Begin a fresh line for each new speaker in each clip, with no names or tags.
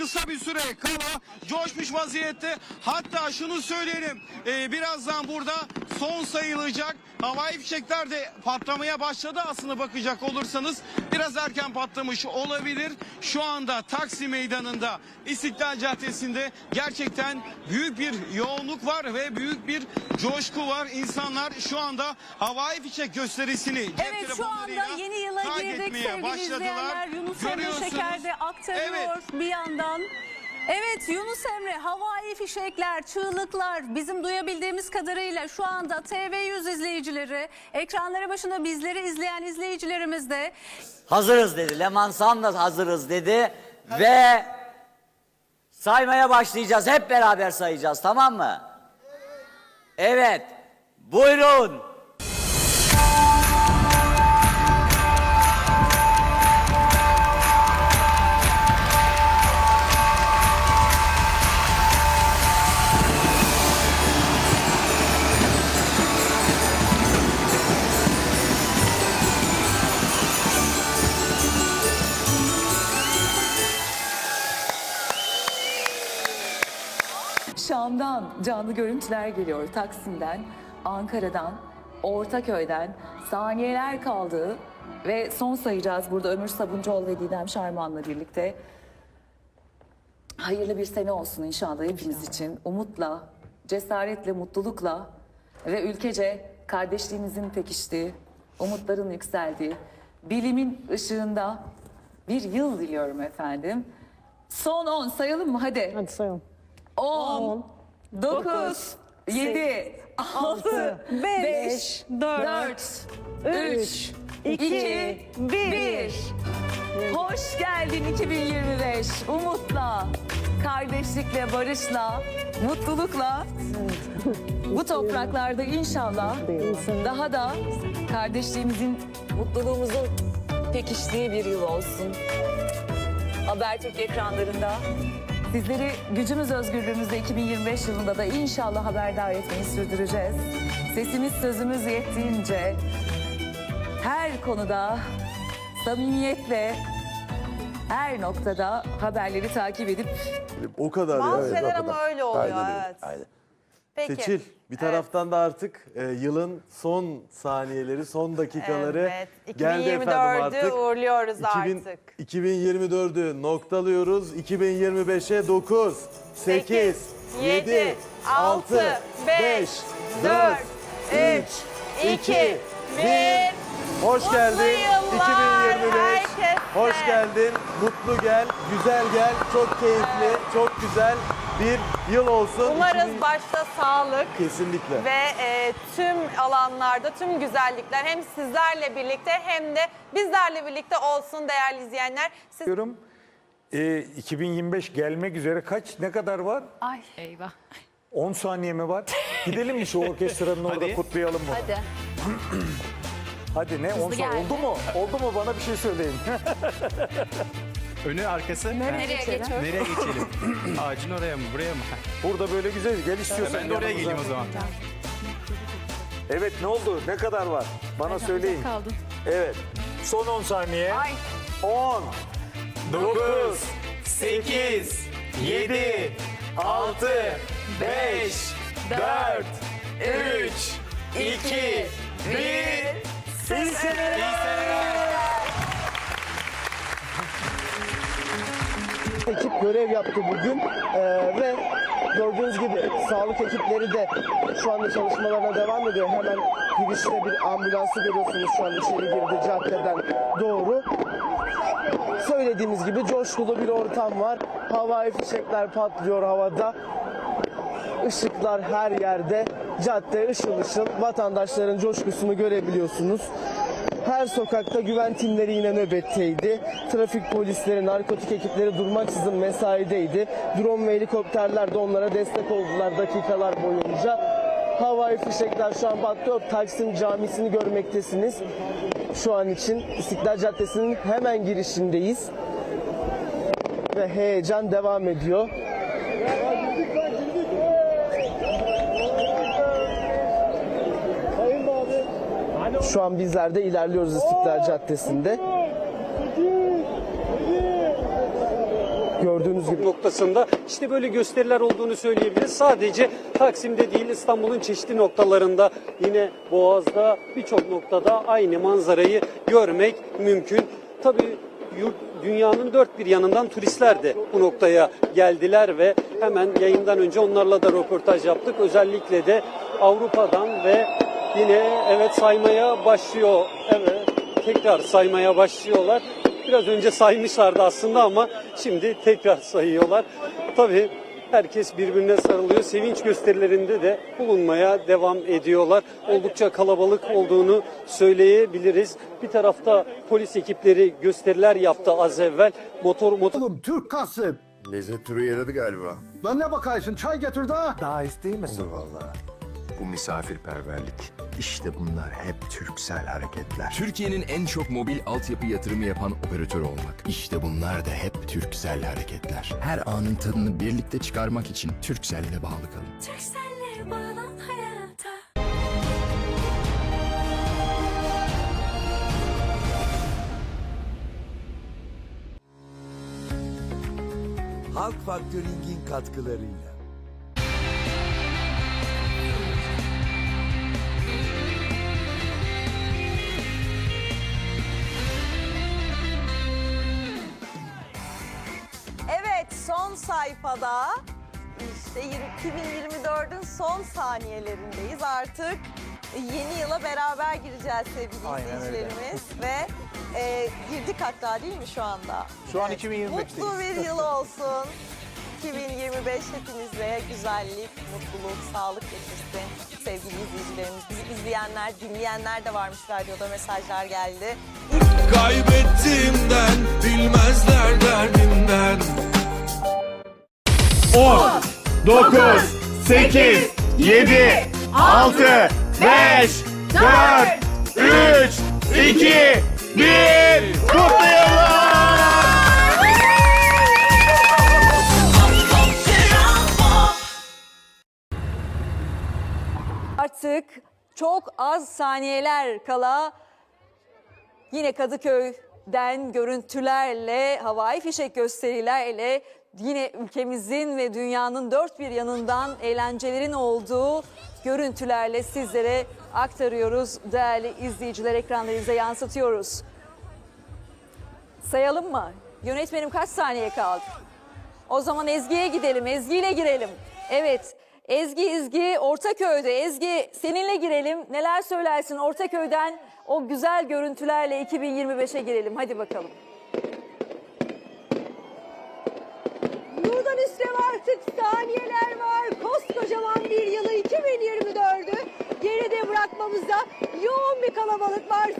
kısa bir süre kala coşmuş vaziyette. Hatta şunu söyleyelim e, birazdan burada son sayılacak. Havai fişekler de patlamaya başladı aslında bakacak olursanız. Biraz erken patlamış olabilir. Şu anda Taksim Meydanı'nda İstiklal Caddesi'nde gerçekten büyük bir yoğunluk var ve büyük bir coşku var. İnsanlar şu anda havai fişek gösterisini cep
Evet şu anda yeni yıla girdik sevgili
başladılar.
izleyenler. Yunus Emre. Şeker de aktarıyor
Evet.
bir yandan. Evet Yunus Emre havai fişekler, çığlıklar bizim duyabildiğimiz kadarıyla şu anda TV100 izleyicileri, ekranları başında bizleri izleyen izleyicilerimiz de
Hazırız dedi. Leman Sam da hazırız dedi. Ve saymaya başlayacağız. Hep beraber sayacağız tamam mı? Evet. Buyurun.
Şam'dan canlı görüntüler geliyor. Taksim'den, Ankara'dan, Ortaköy'den saniyeler kaldı ve son sayacağız burada Ömür Sabuncuoğlu ve Didem Şarman'la birlikte. Hayırlı bir sene olsun inşallah hepimiz için. Umutla, cesaretle, mutlulukla ve ülkece kardeşliğimizin pekiştiği, umutların yükseldiği, bilimin ışığında bir yıl diliyorum efendim. Son 10 sayalım mı? Hadi.
Hadi sayalım.
10, 9, 7, 6, 5, 4, 3, 2, 1. Hoş geldin 2025. Umutla, kardeşlikle, barışla, mutlulukla bu topraklarda inşallah daha da kardeşliğimizin, mutluluğumuzun pekiştiği bir yıl olsun. Habertürk ekranlarında Sizleri gücümüz özgürlüğümüzde 2025 yılında da inşallah haberdar etmeyi sürdüreceğiz. Sesimiz sözümüz yettiğince her konuda samimiyetle her noktada haberleri takip edip
O kadar
Bazı
ya.
şeyler
o
ama
kadar.
öyle oluyor,
Aynen
evet.
Aynen.
Peki.
Seçil bir taraftan da artık e, yılın son saniyeleri, son dakikaları
Evet.
geldi efendim
2024'ü
artık.
uğurluyoruz
2000
artık.
2024'ü noktalıyoruz. 2025'e 9, 8, 7, 6, 5, 4, 3, 2, 1. Hoş
Mutlu
geldin
yıllar
2025.
herkese.
Hoş geldin. Mutlu gel, güzel gel. Çok keyifli, çok güzel bir yıl olsun.
Umarız
2000
başta sağlık
Kesinlikle.
ve e, tüm alanlarda tüm güzellikler hem sizlerle birlikte hem de bizlerle birlikte olsun değerli izleyenler. Siz
diyorum. Ee, 2025 gelmek üzere kaç ne kadar var?
ay eyvah.
10 saniye mi var? Gidelim mi şu orkestranın orada kutlayalım bunu?
Hadi.
Hadi ne 10 saniye
geldi.
oldu mu? Oldu mu bana bir şey söyleyin.
Önü arkası.
Nereye geçiyoruz?
Nereye geçelim? Ağacın oraya mı? Buraya mı?
Burada böyle güzel gel istiyorsan.
Ben de oraya
yanımıza.
geleyim o zaman.
Evet ne oldu? Ne kadar var? Bana söyleyin. Evet. Son 10 saniye. 10 9
8, 7, 6, 5, 4, 3, 2, 1.
İyi seneler.
ekip görev yaptı bugün Ee, ve gördüğünüz gibi sağlık ekipleri de şu anda çalışmalarına devam ediyor. Hemen girişte bir ambulansı görüyorsunuz şu an içeri girdi caddeden doğru. Söylediğimiz gibi coşkulu bir ortam var. Havai fişekler patlıyor havada. Işıklar her yerde. Cadde ışıl ışıl. Vatandaşların coşkusunu görebiliyorsunuz. Her sokakta güven timleri yine nöbetteydi. Trafik polisleri, narkotik ekipleri durmaksızın mesaideydi. Drone ve helikopterler de onlara destek oldular dakikalar boyunca. Havai fişekler şu an patlıyor. Taksim Camisi'ni görmektesiniz. Şu an için İstiklal Caddesi'nin hemen girişindeyiz. Ve heyecan devam ediyor. Şu an bizler de ilerliyoruz İstiklal Caddesi'nde. gördüğünüz gibi.
noktasında işte böyle gösteriler olduğunu söyleyebiliriz. Sadece Taksim'de değil İstanbul'un çeşitli noktalarında yine Boğaz'da birçok noktada aynı manzarayı görmek mümkün. Tabii yurt, dünyanın dört bir yanından turistler de bu noktaya geldiler ve hemen yayından önce onlarla da röportaj yaptık. Özellikle de Avrupa'dan ve yine evet saymaya başlıyor. Evet tekrar saymaya başlıyorlar. Biraz önce saymışlardı aslında ama şimdi tekrar sayıyorlar. Tabii herkes birbirine sarılıyor. Sevinç gösterilerinde de bulunmaya devam ediyorlar. Oldukça kalabalık olduğunu söyleyebiliriz. Bir tarafta polis ekipleri gösteriler yaptı az evvel. Motor motor
Oğlum Türk kasıp.
Lezzet turu yaradı galiba.
Lan ne bakarsın çay getir daha.
Daha isteyemezsin.
Olur valla. Bu misafirperverlik. İşte bunlar hep Türksel hareketler.
Türkiye'nin en çok mobil altyapı yatırımı yapan operatör olmak. İşte bunlar da hep Türksel hareketler. Her anın tadını birlikte çıkarmak için Türkcell'le bağlı kalın.
Türkcell'le bağlan hayata.
Halk Faktöring'in katkılarıyla.
Sayfada işte 2024'ün son saniyelerindeyiz artık. Yeni yıla beraber gireceğiz sevgili
Aynen
izleyicilerimiz ve e, girdik hatta değil mi şu anda?
Şu an
Evet.
2025'teyiz.
Mutlu bir yıl olsun. 2025 hepinize güzellik, mutluluk, sağlık getirsin sevgili izleyicilerimiz. Bizi izleyenler, dinleyenler de varmış radyoda mesajlar geldi.
Kaybettiğimden bilmezler derdimden.
10, 9, 8, 7, 6, 5, 4, 3, 2, 1. Kutlu yıllar!
Artık çok az saniyeler kala yine Kadıköy'den görüntülerle, havai fişek gösterilerle yine ülkemizin ve dünyanın dört bir yanından eğlencelerin olduğu görüntülerle sizlere aktarıyoruz. Değerli izleyiciler ekranlarınıza yansıtıyoruz. Sayalım mı? Yönetmenim kaç saniye kaldı? O zaman Ezgi'ye gidelim. Ezgi ile girelim. Evet. Ezgi İzgi Ortaköy'de. Ezgi seninle girelim. Neler söylersin Ortaköy'den o güzel görüntülerle 2025'e girelim. Hadi bakalım.
Buradan üstte artık saniyeler var. Koskocaman bir yılı 2024'ü geride bırakmamızda yoğun bir kalabalık var.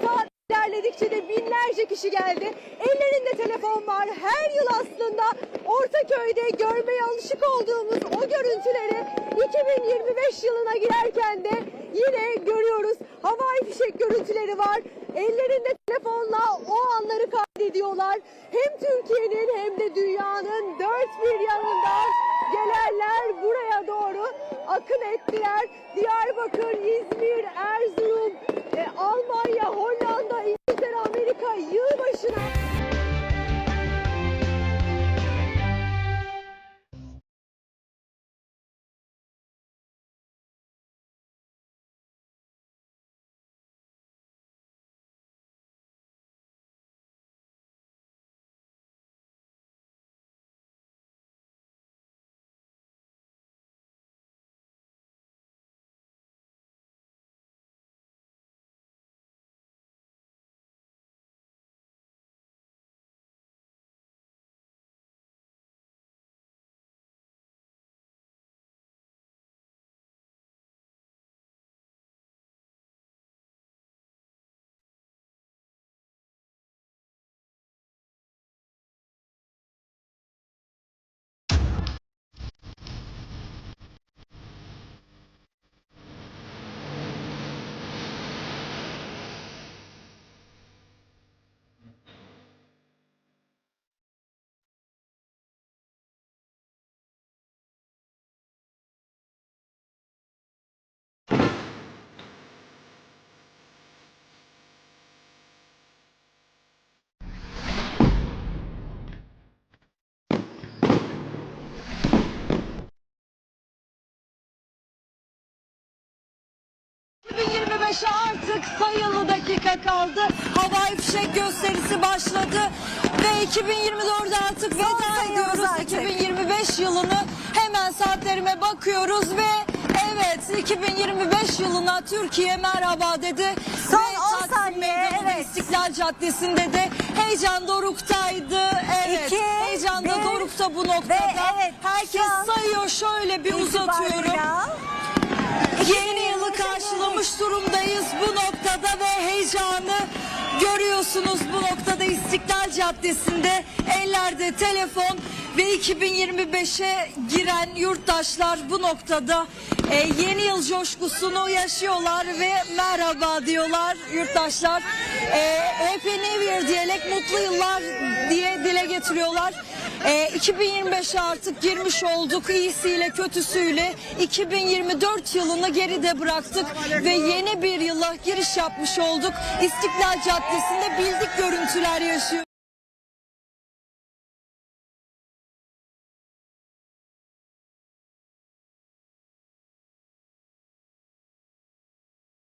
İlerledikçe de binlerce kişi geldi. Ellerinde telefon var. Her yıl aslında Ortaköy'de görmeye alışık olduğumuz o görüntüleri 2025 yılına girerken de yine görüyoruz. Havai fişek görüntüleri var. Ellerinde telefonla o anları kaydediyorlar. Hem Türkiye'nin hem de dünyanın dört bir yanından gelenler buraya doğru akın ettiler. Diyarbakır, İzmir, Erzurum, Almanya, Hollanda, İngiltere, Amerika yılbaşına
2025'e artık sayılı dakika kaldı. Havai fişek gösterisi başladı ve 2024'de artık veda ediyoruz. 2025 yılını hemen saatlerime bakıyoruz ve evet 2025 yılına Türkiye merhaba dedi.
Son
Ve
10
Taksim
saniye, evet.
İstiklal Caddesi'nde de heyecan doruktaydı. Evet
İki,
heyecan da dorukta bu noktada.
ve evet,
Herkes sayıyor şöyle bir uzatıyorum. Yeni karşılamış durumdayız bu noktada ve heyecanı görüyorsunuz bu noktada İstiklal Caddesi'nde ellerde telefon ve 2025'e giren yurttaşlar bu noktada e, yeni yıl coşkusunu yaşıyorlar ve merhaba diyorlar yurttaşlar. E, Happy New Year diyerek mutlu yıllar diye dile getiriyorlar. E, 2025'e artık girmiş olduk iyisiyle kötüsüyle 2024 yılını geride bıraktık ve yeni bir yıla giriş yapmış olduk. İstiklal Caddesi'nde bildik görüntüler yaşıyor.